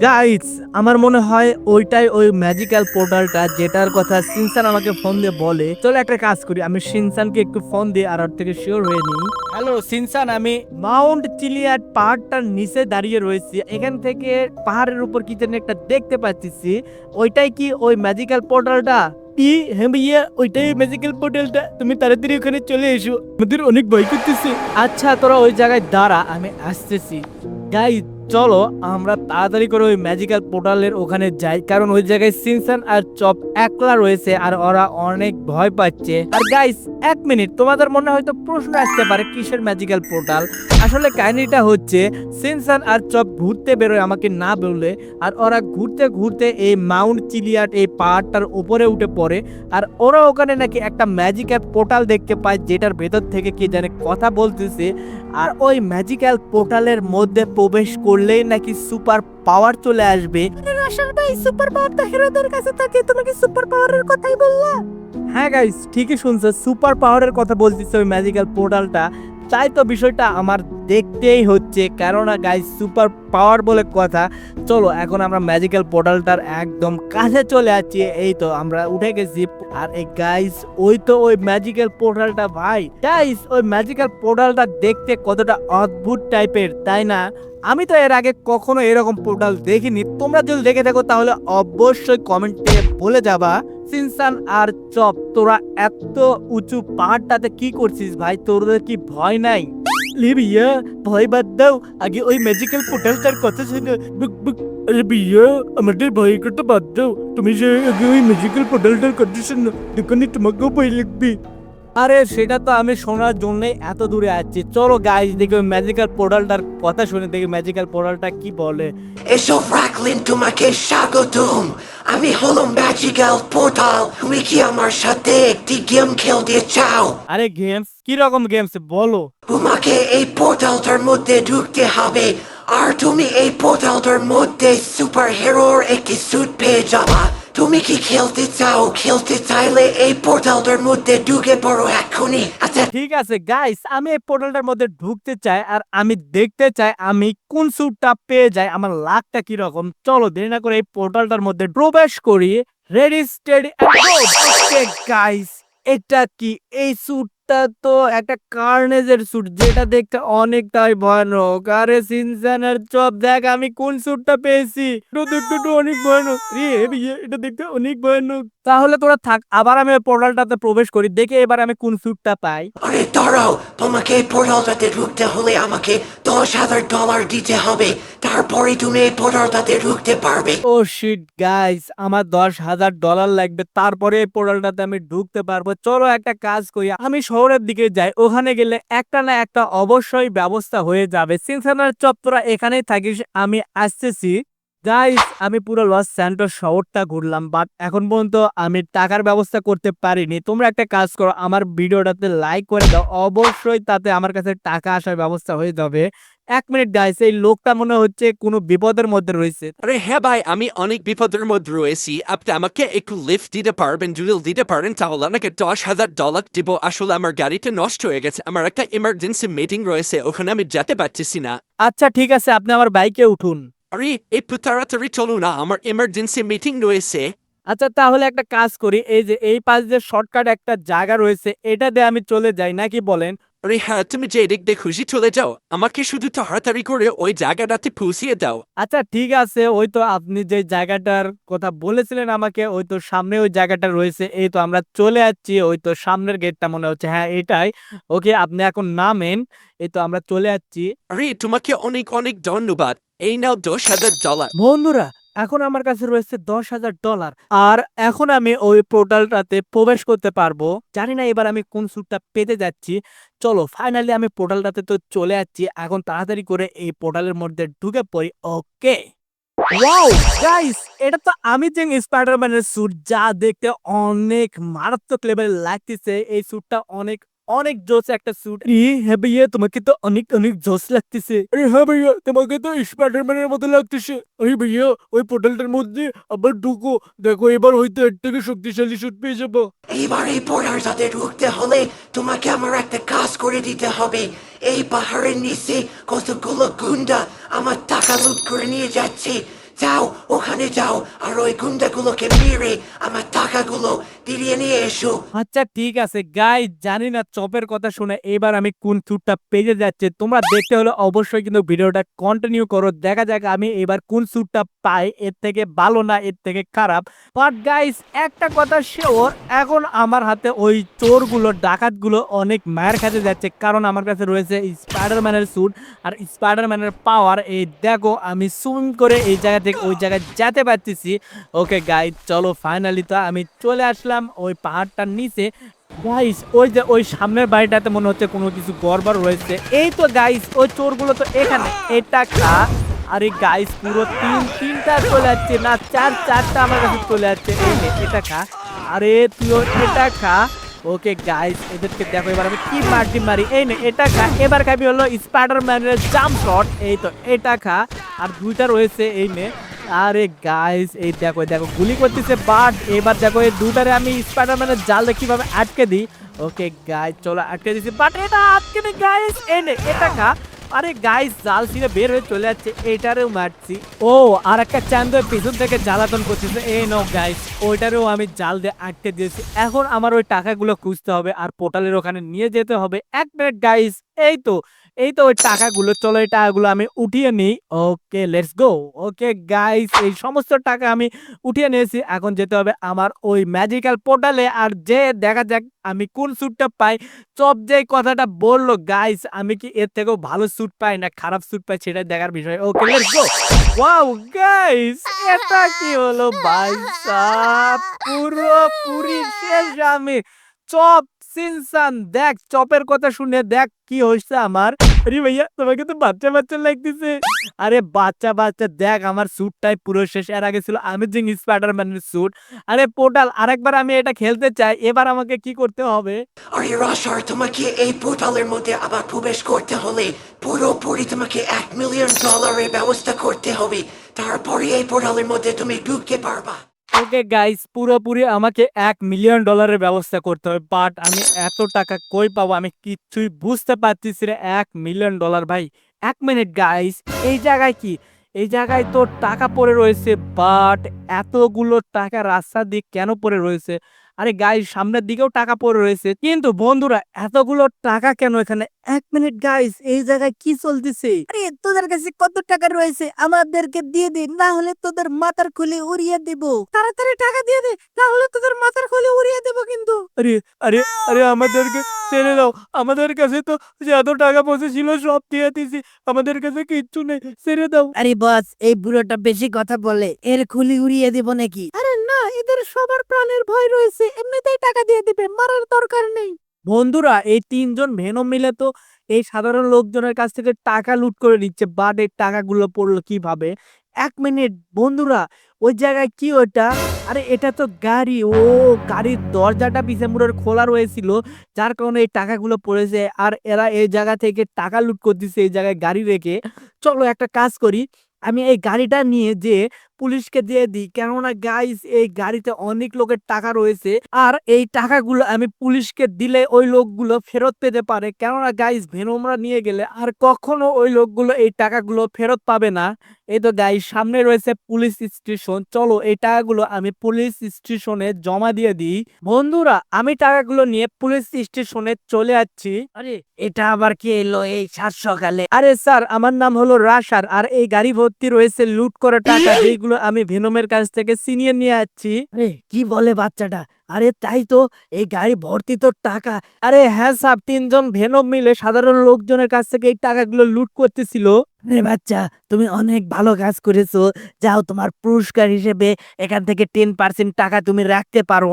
Guys আমার মনে হয় ওইটাই ওই ম্যাজিক্যাল পোর্টালটা যেটার কথা সিনসান আমাকে ফোন দিয়ে বলে। চলো একটা কাজ করি, আমি সিনসানকে একটু ফোন দিয়ে আর থেকে শিওর হয়ে নিই। হ্যালো সিনসান আমি মাউন্ট চিলিয়াট পাহাড়টার নিচে দাঁড়িয়ে রয়েছি। এখান থেকে পাহাড়ের উপর কি যেন একটা দেখতে পাচ্ছি। ওইটাই কি ওই ম্যাজিক্যাল পোর্টালটা কি? হ্যাঁ ভাইয়া, ওইটাই ম্যাজিক্যাল পোর্টালটা তুমি তাড়াতাড়ি ওখানে চলে এসো। আমাদের অনেক ভয় করতেছে। আচ্ছা তোরা ওই জায়গায় দাঁড়া, আমি আসতেছি। গাই চলো আমরা তাড়াতাড়ি করে ওই ম্যাজিক্যাল পোর্টালের ওখানে যাই, কারণ ওই জায়গায় সিনসান আর চপ একলা রয়েছে আর ওরা অনেক ভয় পাচ্ছে। আর গাইস এক মিনিট তোমাদের মনে হয়তো প্রশ্ন আসতে পারে, কিসের ম্যাজিক্যাল পোর্টাল আসলে কাহিনীটা হচ্ছে, সিনসান আর চপ ঘুরতে বেরোয় আমাকে না বললে, আর ওরা ঘুরতে ঘুরতে এই মাউন্ট চিলিয়াট এই পাহাড়টার উপরে উঠে পড়ে, আর ওরা ওখানে নাকি একটা ম্যাজিক্যাল পোর্টাল দেখতে পায়, যেটার ভেতর থেকে কি জানে কথা বলতেছে। আর ওই ম্যাজিক্যাল পোর্টালের মধ্যে প্রবেশ করলেই নাকি সুপার পাওয়ার চলে আসবে। আসার ভাই সুপার পাওয়ার তো হিরোদের কাছে থাকে তুমি কি সুপার পাওয়ারের কথাই বললা? হ্যাঁ গাইস ঠিকই শুনছো সুপার পাওয়ারের কথা বলতেছে ওই ম্যাজিক্যাল পোর্টালটা তাই তো বিষয়টা আমার দেখতেই হচ্ছে। কেননা গাইস সুপার পাওয়ার বলে কথা। চলো, এখন আমরা ম্যাজিক্যাল পোর্টালটার একদম কাছে চলে আসছি। এই তো, আমরা উঠে গেছি। আর এই গাইস ওই তো ওই ম্যাজিক্যাল পোর্টালটা ভাই। গাইস ওই ম্যাজিক্যাল পোর্টালটা দেখতে কতটা অদ্ভুত টাইপের তাই না? আমি তো এর আগে কখনো এরকম পোর্টাল দেখিনি। তোমরা যদি দেখে থাকো, তাহলে অবশ্যই কমেন্টে বলে যাবা। সিনসান আর চপ, তোরা এত উঁচু পাহাড়টাতে কি করছিস ভাই? তোদের কি ভয় নাই? লে ভাইয়া ভয় বাদ দাও। আগে ওই ম্যাজিক্যাল পোর্টালটার কথা শুনে বুক বুক আরে ভাইয়া আমাদের ভয় করতে বাদ দাও। তুমি যে আগে ওই ম্যাজিক্যাল পোর্টালটার কথা শুনো দোকানে তোমাকেও ভয় লাগবে। আরে সেটা তো আমি শোনার জন্যই এত দূরে আছি। চলো গাইজ দেখি ওই ম্যাজিক্যাল পোর্টালটার কথা শুনে দেখি ম্যাজিক্যাল পোর্টালটা কি বলে। এসো ফ্র্যাঙ্কলিন তোমাকে স্বাগতম। আমি হলাম ম্যাজিক্যাল পোর্টাল তুমি কি আমার সাথে একটি গেম খেলতে চাও? আরে গেমস কি রকম গেমস বলো। তোমাকে এই পোর্টালটার মধ্যে ঢুকতে হবে। আর তুমি এই পোর্টালটার মধ্যে সুপার হিরোর একটি স্যুট পেয়ে যাবা। তুমি কি খেলতে চাও? খেলতে চাইলে এই পোর্টালটার মধ্যে ঢুকে পড়ো এখনই আচ্ছা। ঠিক আছে গাইস আমি এই পোর্টালটার মধ্যে ঢুকতে চাই আর আমি দেখতে চাই আমি কোন স্যুটটা পেয়ে যাই, আমার লাকটা কি রকম চলো, দেরি না করে এই পোর্টালটার মধ্যে প্রবেশ করি। রেডি স্টেডি গাইস এটা কি এই স্যুটটা তো একটা কার্নেজের স্যুট যেটা দেখতে অনেকটাই ভয়ানক। আরে সিনসানের চপ দেখ আমি কোন স্যুটটা পেয়েছি। এটা দেখতে অনেক ভয়ানক। রে এটা দেখতে অনেক ভয়ানক। তাহলে তোরা থাক আবার আমি পোর্টালটাতে প্রবেশ করি দেখে এবার আমি কোন স্যুটটা পাই। আরে দাঁড়াও তোমাকে এই পোর্টালটাতে ঢুকতে হলে আমাকে দশ হাজার ডলার দিতে হবে। তারপরে তুমি এই পোর্টালটাতে ঢুকতে পারবে। ও শিট গাইস আমার দশ হাজার ডলার লাগবে। তারপরে এই পোর্টালটাতে আমি ঢুকতে পারব। চলো একটা কাজ করি আমি শহরের দিকে যায়, ওখানে গেলে একটা না একটা অবশ্যই ব্যবস্থা হয়ে যাবে। সিনসানার চত্বরা এখানেই থাকিস, আমি আসতেছি। গাইস আমি পুরো লস স্যান্টোস শহরটা ঘুরলাম বাট এখন পর্যন্ত আমি টাকার ব্যবস্থা করতে পারিনি। তোমরা একটা কাজ করো আমার ভিডিওটাতে লাইক করে দাও অবশ্যই তাতে আমার কাছে টাকা আসার ব্যবস্থা হয়ে যাবে। এক মিনিট গাইস এই লোকটা মনে হচ্ছে কোনো বিপদের মধ্যে রয়েছে। আরে হ্যাঁ ভাই আমি অনেক বিপদের মধ্যে রয়েছি। আপনি আমাকে একটু লিফট দিতে পারবেন যদি দিতে পারেন তাহলে আমাকে দশ হাজার ডলার দিব। আসলে আমার গাড়িটা নষ্ট হয়ে গেছে আমার একটা ইমার্জেন্সি মিটিং রয়েছে ওখানে আমি যেতে পারতেছি না। আচ্ছা ঠিক আছে আপনি আমার বাইকে উঠুন। আরে একটু তাড়াতাড়ি চলো না, আমার ইমার্জেন্সি মিটিং রয়েছে। আচ্ছা তাহলে একটা কাজ করি, এই যে, এই পাশ যে শর্টকাট একটা জায়গা রয়েছে, এটা দিয়ে আমি চলে যাই, নাকি বলেন? আরে হ্যাঁ তুমি যে দিক দিয়ে খুশি চলে যাও। আমাকে শুধু তাড়াতাড়ি করে ওই জায়গাটাতে পৌঁছিয়ে দাও। আচ্ছা ঠিক আছে। ওই তো আপনি যে জায়গাটার কথা বলেছিলেন আমাকে ওই তো সামনে ওই জায়গাটা রয়েছে। এই তো আমরা চলে যাচ্ছি। ওই তো সামনের গেটটা মনে হচ্ছে। হ্যাঁ এটাই। ওকে আপনি এখন নামেন। এই তো আমরা চলে যাচ্ছি। আরে তোমাকে অনেক অনেক ধন্যবাদ। এই নাও দশ হাজার ডলার বন্ধুরা এখন আমার কাছে রয়েছে দশ হাজার ডলার, আর এখন আমি ওই পোর্টালটাতে প্রবেশ করতে পারব। জানি না এবার আমি কোন স্যুটটা পেতে যাচ্ছি। চলো ফাইনালি আমি পোর্টালটাতে তো চলে যাচ্ছি এখন তাড়াতাড়ি করে এই পোর্টালের মধ্যে ঢুকে পড়ি, ওকে? এটা তো আমি যে স্পাইডারম্যানের স্যুট, যা দেখতে অনেক মারাত্মক লেভেল লাগতেছে, এই স্যুটটা অনেক অনেক জোস একটা স্যুট রে হ্যাঁ ভাইয়া তোমাকে তো অনেক অনেক জোস লাগতেছে। আরে হ্যাঁ ভাইয়া তোমাকে তো স্পাইডারম্যানের মতো লাগতেছে। আরে ভাইয়া ওই পোর্টালটার মধ্যে আবার ঢুকো। দেখো এবার হয়তো এর থেকে শক্তিশালী স্যুট পেয়ে যাব। এইবার এই পোর্টালটাতে ঢুকতে হলে তোমাকে আমার একটা কাজ করে দিতে হবে। এই পাহাড়ের নিচে কতগুলো গুন্ডা আমার টাকা লুট করে নিয়ে যাচ্ছে। যাও ওখানে যাও আর ওই গুন্ডাগুলোকে মেরে আমার টাকাগুলো ফিরিয়ে নিয়ে এসো আচ্ছা ঠিক আছে গাই জানি না, চপের কথা শুনে এবার আমি কোন স্যুটটা পেয়ে যাচ্ছে। তোমরা দেখতে হলে অবশ্যই কিন্তু ভিডিওটা কন্টিনিউ করো। দেখা যাক আমি এবার কোন স্যুটটা পাই, এর থেকে ভালো না, এর থেকে খারাপ। বাট গাইস একটা কথা শিওর এখন আমার হাতে ওই চোরগুলো, ডাকাতগুলো অনেক মায়ের কাছে যাচ্ছে। কারণ আমার কাছে রয়েছে স্পাইডারম্যানের স্যুট আর স্পাইডারম্যানের পাওয়ার এই দেখো, আমি সুইম করে এই জায়গা থেকে ওই জায়গায় যেতে পারতেছি। ওকে গাইড চলো ফাইনালি তো আমি চলে আসলাম। ওই পাহাড়টার নিচে। গাইস ওই যে ওই সামনের বাড়িটাতে মনে হচ্ছে কোনো কিছু গড়বড় রয়েছে এই তো গাইস ওই চোরগুলো তো এখানে। এটা খা আরে গাইস পুরো তিন, তিনটা চলে যাচ্ছে না, চার, চারটা আমার কাছে চলে যাচ্ছে এটা খা আরে তুইও এটা খা ওকে গাইস এদেরকে দেখো, এবার আমি কি মারটি মারি? এই নে, এটা খা এবার খাবি হলো স্পাইডারম্যানের জাম্প শট এই তো, এটা খা আর দুইটা রয়েছে এই নে আরে গাইস এই দেখো দেখো, গুলি করতেছে বাট এবার দেখো, এই দুটারে আমি স্পাইডারম্যানের জালে কীভাবে আটকে দিই? ওকে গাইস চলো আটকে দিছি বাট এটা আটকে নি গাইস এই নে, এটা খা। আরে গাইস জাল ছিঁড়ে বের হয়ে চলে যাচ্ছে এটারেও মারছি। ও, আর একটা চান্দ পিছন থেকে জ্বালাতন করতেছে, এই নো গাইস ওইটারেও আমি জাল দিয়ে আটকে দিয়েছি। এখন আমার ওই টাকাগুলো খুঁজতে হবে, আর পোর্টালের ওখানে নিয়ে যেতে হবে। এক মিনিট গাইস এই তো এই তো ওই টাকাগুলো, চলো এই টাকাগুলো আমি উঠিয়ে নিই। ওকে লেটস গো ওকে গাইস এই সমস্ত টাকা আমি উঠিয়ে নিয়েছি। এখন যেতে হবে আমার ওই ম্যাজিক্যাল পোর্টালে আর যে দেখা যাক আমি কোন স্যুটটা পাই। চপ যে কথাটা বলল গাইস আমি কি এর থেকেও ভালো স্যুট পাই না খারাপ স্যুট পাই সেটা দেখার বিষয়। Okay let's go wow guys এটা কি হলো? ভাই পুরো পুরি শেষ আমি। চপ সিনসান, দেখ, চপের কথা শুনে দেখ কি হয়েছে আমার। আরে ভাইয়া, তোমাকে তো বাচ্চা বাচ্চা লাগতেছে। আরে বাচ্চা বাচ্চা, দেখ, আমার স্যুটটাই পুরো শেষ। এর আগে ছিল আমেজিং স্পাইডারম্যানের স্যুট আরে পোর্টাল, আরেকবার আমি এটা খেলতে চাই। এবার আমাকে কি করতে হবে? আরে রসার তোমাকে এই পোর্টালের মধ্যে আবার প্রবেশ করতে হলে পুরোপুরি তোমাকে এক মিলিয়ন ডলারের ব্যবস্থা করতে হবে। তারপরে এই পোর্টালের মধ্যে তুমি ঢুকতে পারবা। ওকে গাইস পুরোপুরি আমাকে এক মিলিয়ন ডলারের ব্যবস্থা করতে হবে বাট আমি এত টাকা কই পাবো আমি কিচ্ছুই বুঝতে পারতেছি রে এক মিলিয়ন ডলার ভাই, এক মিনিট গাইস এই জায়গায় কি? এই জায়গায় তো টাকা পড়ে রয়েছে বাট এতগুলো টাকা রাস্তা দিক কেন পড়ে রয়েছে? আরে গাইস সামনের দিকেও টাকা পড়ে রয়েছে। কিন্তু বন্ধুরা, এতগুলো টাকা কেন এখানে? এক মিনিট গাইস এই জায়গায় কি চলতেছে? আরে তোদের কাছে কত টাকা রয়েছে? আমাদেরকে দিয়ে দে, না হলে তোদের মাথার খুলে উড়িয়ে দেব। তাড়াতাড়ি টাকা দিয়ে দে, না হলে তোদের মাথার খুলে উড়িয়ে দেব কিন্তু। আরে আরে আরে আমাদেরকে ছেড়ে দাও। আমাদের কাছে তো যত টাকা পয়সা ছিল সব দিয়ে দিয়েছি। আমাদের কাছে কিচ্ছু নেই, ছেড়ে দাও। আরে বস এই বুড়োটা বেশি কথা বলে। এর খুলি উড়িয়ে দেব নাকি? আরে এদের সবার প্রাণের ভয় রয়েছে, এমনিতেই টাকা দিয়ে দিবে, মারার দরকার নেই। বন্ধুরা, এই তিনজন ভেনম মিলে তো এই সাধারণ লোকজনের কাছ থেকে টাকা লুট করে নিচ্ছে, বাট এই টাকাগুলো পড়ল কীভাবে? এক মিনিট, বন্ধুরা, ওই জায়গায় কি ওটা আরে, এটা তো গাড়ি, ও গাড়ির দরজাটা পিছে মুড়ের খোলা রয়েছিল, যার কারণে এই টাকাগুলো পড়েছে, আর এরা এই জায়গা থেকে টাকা লুট করতেছে, এই জায়গায় গাড়ি রেখে। চলো একটা কাজ করি, আমি এই গাড়িটা নিয়ে যে পুলিশকে দিয়ে দিই। কেননা গাইস এই গাড়িতে অনেক লোকের টাকা রয়েছে আর এই টাকাগুলো আমি পুলিশকে দিলে ওই লোকগুলো ফেরত পেতে পারে। কেননা গাইস ভেনোমরা নিয়ে গেলে আর কখনো ওই লোকগুলো এই টাকাগুলো ফেরত পাবে না। এই তো গাইস সামনে রয়েছে পুলিশ স্টেশন। চলো এই টাকাগুলো আমি পুলিশ স্টেশনে জমা দিয়ে দিই। বন্ধুরা আমি টাকাগুলো নিয়ে পুলিশ স্টেশনে চলে যাচ্ছি। আরে এটা আবার কি এলো এই সাত সকালে? আরে স্যার আমার নাম হলো রাশার আর এই গাড়ি ভর্তি রয়েছে লুট করা টাকা যেগুলো আমি ভেনমের কাছ থেকে ছিনিয়ে নিয়ে আসছি। আরে কি বলে বাচ্চাটা? আরে তাই তো এই গাড়ি ভর্তি তো টাকা। আরে হ্যাঁ সাব তিনজন ভেনম মিলে সাধারণ লোকজনের কাছ থেকে এই টাকাগুলো লুট করতেছিল। আরে বাচ্চা তুমি অনেক ভালো কাজ করেছ। যাও তোমার পুরস্কার হিসেবে এখান থেকে টেন পার্সেন্ট টাকা তুমি রাখতে পারো।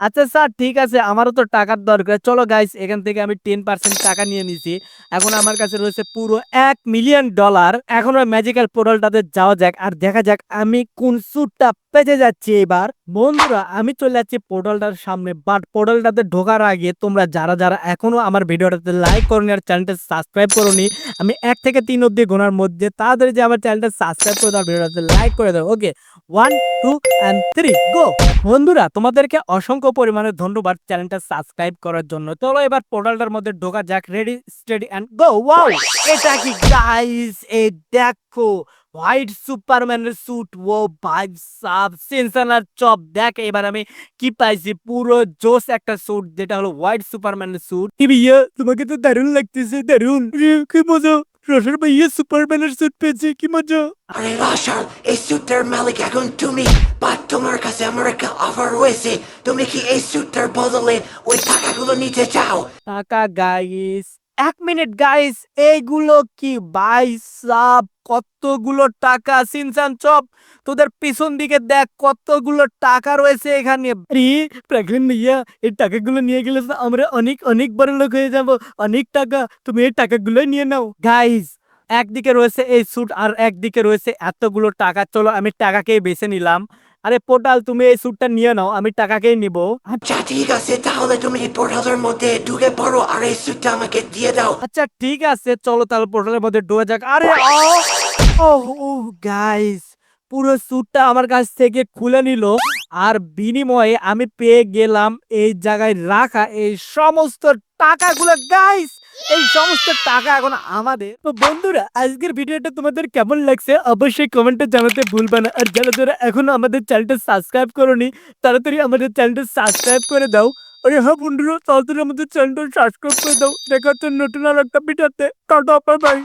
আচ্ছা স্যার, ঠিক আছে, আমারও তো টাকার দরকার। চলো গাইস এখান থেকে আমি টেন পার্সেন্ট টাকা নিয়ে নিছি। এখন আমার কাছে রয়েছে পুরো এক মিলিয়ন ডলার এখন ওই ম্যাজিক্যাল পোর্টালটাতে যাওয়া যাক, আর দেখা যাক আমি কোন স্যুটটা পেতে যাচ্ছি এবার। বন্ধুরা, আমি চলে যাচ্ছি পোর্টালটার সামনে বাট পোর্টালটাতে ঢোকার আগে তোমরা যারা যারা এখনও আমার ভিডিওটাতে লাইক করনি আর চ্যানেলটা সাবস্ক্রাইব করনি, আমি এক থেকে তিন অব্দি গোনার মধ্যে তাড়াতাড়ি যে আমার চ্যানেলটা সাবস্ক্রাইব করে দাও ভিডিওটাতে লাইক করে দাও। Okay one two and three go বন্ধুরা, তোমাদেরকে অসংখ্য পরিমাণে ধন্যবাদ চ্যানেলটা সাবস্ক্রাইব করার জন্য। চলো এবার পোর্টালটার মধ্যে ঢোকা যাক। Ready steady and go wow এটা কি? গাইস এই দেখো হোয়াইট সুপারম্যানের স্যুট ও ভাই সাব সেন্সানার চপ। দেখ, এবার আমি কি পাইছি? পুরো জোস একটা স্যুট যেটা হলো হোয়াইট সুপারম্যানের স্যুট তোমাকে তো দারুণ লাগতেছে, দারুণ। কি মজা। রসের ভাইয়া সুপারম্যানের স্যুট পেয়েছে কি মজা আরে রসার এই স্যুটটার মালিক এখন তুমি বা তোমার কাছে আমার একটা অফার রয়েছে তুমি কি এই স্যুটটার বদলে ওই টাকাগুলো নিতে চাও টাকা গাইস এক মিনিট গাইস এইগুলো কি? ভাই কতগুলো টাকা? সিনসান, চপ, তোদের পিছন দিকে দেখ, কতগুলো টাকা রয়েছে এখানে। আরে প্রাকলিন ভাইয়া, এই টাকাগুলো নিয়ে গেলে আমরা অনেক অনেক বড় লোক হয়ে যাব। অনেক টাকা, তুমি এই টাকাগুলো নিয়ে নাও। গাইস একদিকে রয়েছে এই স্যুট আর একদিকে রয়েছে এতগুলো টাকা। চলো, আমি টাকাকেই বেছে নিলাম। আরে পোটাল তুমি এই স্যুটটা নিয়ে নাও আমি টাকাকেই নিব। আচ্ছা ঠিক আছে তাহলে তুমি এই পোর্টালের মধ্যে ঢুকে পড়ো আর এই স্যুটটা আমাকে দিয়ে দাও। আচ্ছা ঠিক আছে চলো তাহলে পোর্টালের মধ্যে ঢোকা যাক। আরে ও ও গাইস পুরো স্যুটটা আমার কাছ থেকে খুলে নিল আর বিনিময়ে আমি পেয়ে গেলাম এই জায়গায় রাখা এই সমস্ত টাকাগুলো। গাইস এই সমস্ত টাকা এখন আমাদের। তো বন্ধুরা, আজকের ভিডিওটা তোমাদের কেমন লাগছে অবশ্যই কমেন্টে জানাতে ভুলবে না। আর যারা যারা এখনও আমাদের চ্যানেলটা সাবস্ক্রাইব করোনি, তাড়াতাড়ি আমাদের চ্যানেলটা সাবস্ক্রাইব করে দাও। আর হ্যাঁ বন্ধুরা, তাড়াতাড়ি আমাদের চ্যানেলটা সাবস্ক্রাইব করে দাও। দেখাচ্ছে নতুন আর একটা ভিডিওতে। Tata bye bye